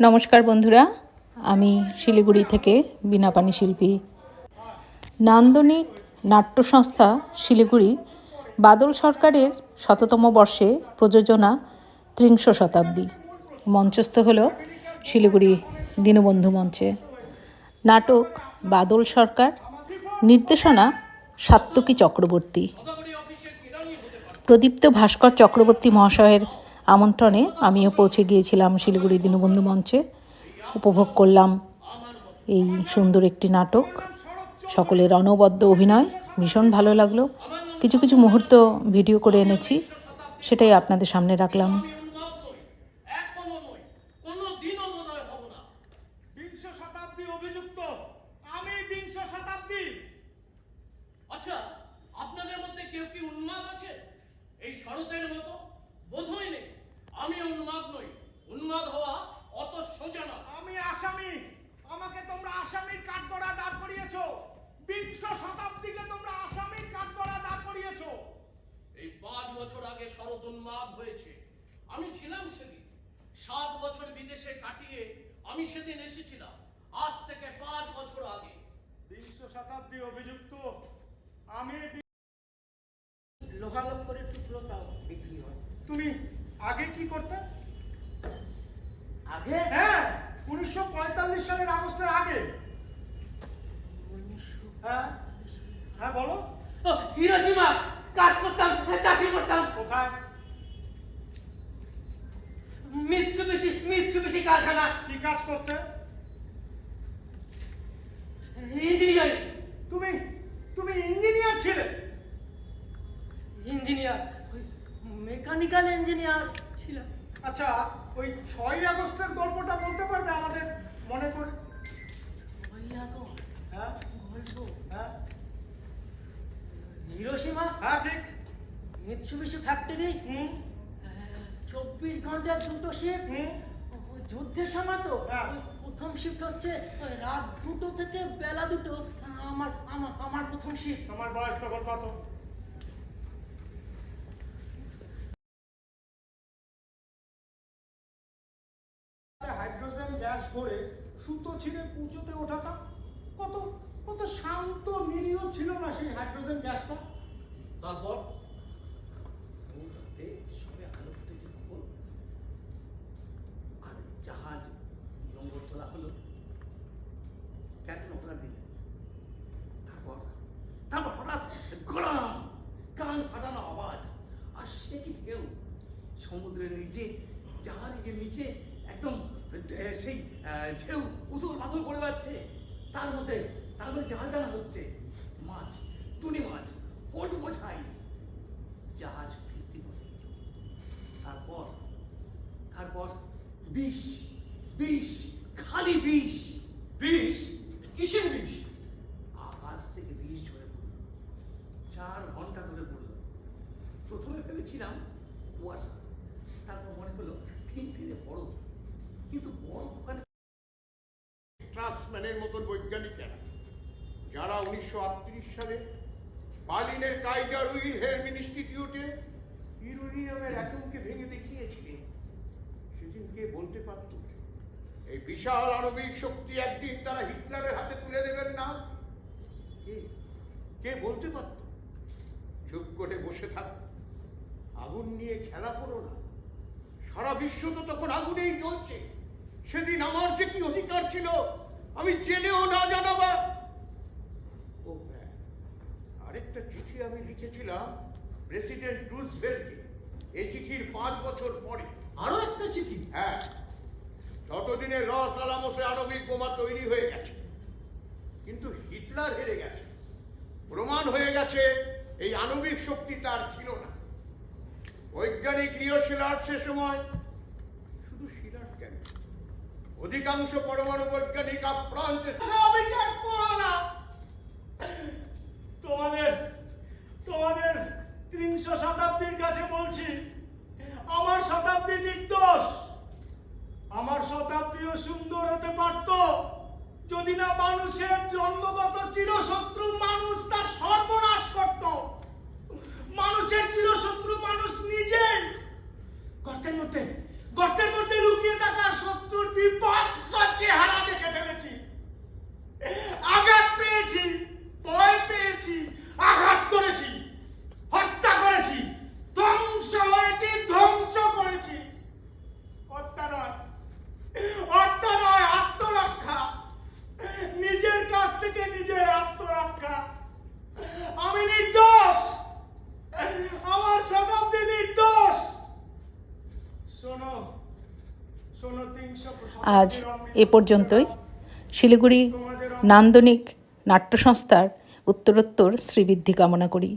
নমস্কার বন্ধুরা, আমি শিলিগুড়ি থেকে বীণাপানি শিল্পী। নান্দনিক নাট্য সংস্থা শিলিগুড়ি বাদল সরকারের শততম বর্ষে প্রযোজনা ত্রিংশ শতাব্দী। মঞ্চস্থ হল শিলিগুড়ি দীনবন্ধু মঞ্চে। নাটক বাদল সরকার, নির্দেশনা সাত্তকী চক্রবর্তী। প্রদীপ্ত ভাস্কর চক্রবর্তী মহাশয়ের আমন্ত্রণে আমিও পৌঁছে গিয়েছিলাম শিলিগুড়ি দীনবন্ধু মঞ্চে। উপভোগ করলাম এই সুন্দর একটি নাটক। সকলের অনবদ্য অভিনয় ভীষণ ভালো লাগল। কিছু কিছু মুহূর্ত ভিডিও করে এনেছি, সেটাই আপনাদের সামনে রাখলাম। আচ্ছা আপনাদের মধ্যে কেউ কি উন্মাদ আছে? এই শরতের মতো নেই। আমি উন্মাদ নই। উন্মাদ হওয়া অত সোজা না আমি আসামি। আমাকে তোমরা আসামির কাঠগড়া দাঁড় করিয়েছো। বিংশ শতাব্দীকে তোমরা আসামির কাঠগড়া দাঁড় করিয়েছো। এই পাঁচ বছর আগে শরৎ উন্মাদ হয়েছে। আমি ছিলাম সেদিন। সাত বছর বিদেশে কাটিয়ে আমি সেদিন এসেছিলাম। আজ থেকে পাঁচ বছর আগে। বিংশ শতাব্দী অভিযুক্ত। আমি বি- লোহালোক করে টুকরো তাও বিক্রি হয়। তুমি আগে কি করতে? আগে? হ্যাঁ উনিশশো পঁয়তাল্লিশ সালের আগস্টের আগে। হ্যাঁ? হ্যাঁ বলো। ও, হিরোশিমা কাজ করতাম চাকরি করতাম। কোথায়? মিৎসুবিশি মিৎসুবিশি কারখানা। কি কাজ করতে? ইঞ্জিনিয়ারিং। তুমি তুমি ইঞ্জিনিয়ার ছিলে? ইঞ্জিনিয়ার। মেকানিক্যাল ইঞ্জিনিয়ার ছিলাম। আচ্ছা ওই ছয় আগস্টের গল্পটা বলতে পারবে আমাদের মনে করে? হ্যাঁ? গল্প? হ্যাঁ? হিরোশিমা? হ্যাঁ ঠিক। মিৎসুবিশি ফ্যাক্টরি হুম। চব্বিশ ঘন্টায় দুটো শিফট হুম। যুদ্ধের সময় তো হ্যাঁ। প্রথম শিফট হচ্ছে রাত দুটো থেকে বেলা দুটো আমার আমার আমার প্রথম শিফট আমার বয়স তখন কত হাইড্রোজেন গ্যাস ভরে সুতো ছিঁড়ে কুচোতে ওঠাটা, কত কত শান্ত নিরীহ ছিল না সেই হাইড্রোজেন গ্যাসটা। তারপর সবে আলো ফুটেছে তখন আর জাহাজ লঙ্গর তোলা হলো। ক্যাপ্টেন অপরাধ দিলেন তারপর তারপর হঠাৎ গরম, কান ফাটানো আওয়াজ, আর সে কি ঢেউ? সমুদ্রের নিচে, জাহাজের নিচে সেই ঢেউ উথল পাথল করে যাচ্ছে। তার মধ্যে তার মধ্যে জাহাজ টানা হচ্ছে। মাছ, টুনি মাছ, হোট বোঝাই জাহাজ ফিরতি পথে তারপর তারপর বিষ বিষ, খালি বিষ বিষ, কিসের বিষ? আকাশ থেকে বিষ ঝরে পড়ল। চার ঘণ্টা ধরে পড়ল। প্রথমে ভেবেছিলাম কুয়াশা, তারপর মনে হলো ফিন ফিরে বরফ। কিন্তু বরফ ওখানে ট্রাস্টম্যানের মতন বৈজ্ঞানিকেরা, যারা উনিশশো আটত্রিশ সালে বার্লিনের কাইজার উইলহেলম ইনস্টিটিউটে ইউরেনিয়ামের অ্যাটমকে ভেঙে দেখিয়েছিলেন সেদিন কে বলতে পারত, এই বিশাল আণবিক শক্তি একদিন তারা হিটলারের হাতে তুলে দেবেন না? কে? কে বলতে পারত? চুপ করে বসে থাক। আগুন নিয়ে খেলা করো না। সারা বিশ্ব তো তখন আগুনেই জ্বলছে। সেদিন আমার যে কি অধিকার ছিল আমি জেনেও না জানাবা। ও হ্যাঁ আরেকটা চিঠি আমি লিখেছিলাম প্রেসিডেন্ট রুজভেলকে এই চিঠির পাঁচ বছর পরে। আরও একটা চিঠি? হ্যাঁ ততদিনে লস আলামোসে আণবিক বোমা তৈরি হয়ে গেছে কিন্তু হিটলার হেরে গেছে। প্রমাণ হয়ে গেছে এই আণবিক শক্তি তার ছিল না। বৈজ্ঞানিক লিও সে সময় অধিকাংশ পরমাণু বৈজ্ঞানিক আপ্রাণ অবিচার করো না। তোমাদের তোমাদের ত্রিংশ শতাব্দীর কাছে বলছি, আমার শতাব্দী নির্দোষ। আমার শতাব্দীও সুন্দর হতে পারত যদি না মানুষের জন্মগত চিরশত্রু মানুষ তার সর্বনাশ করত। মানুষের চিরশত্রু মানুষ নিজেই। গর্তের মধ্যে গর্তের মধ্যে লুকিয়ে থাকা শত্রুর বিপদ আমি নির্দোষ আমার শতাব্দী নির্দোষ শোনো শোনো তিনশো আজ এ পর্যন্তই। শিলিগুড়ি নান্দনিক নাট্য সংস্থার উত্তরোত্তর শ্রীবৃদ্ধি কামনা করি।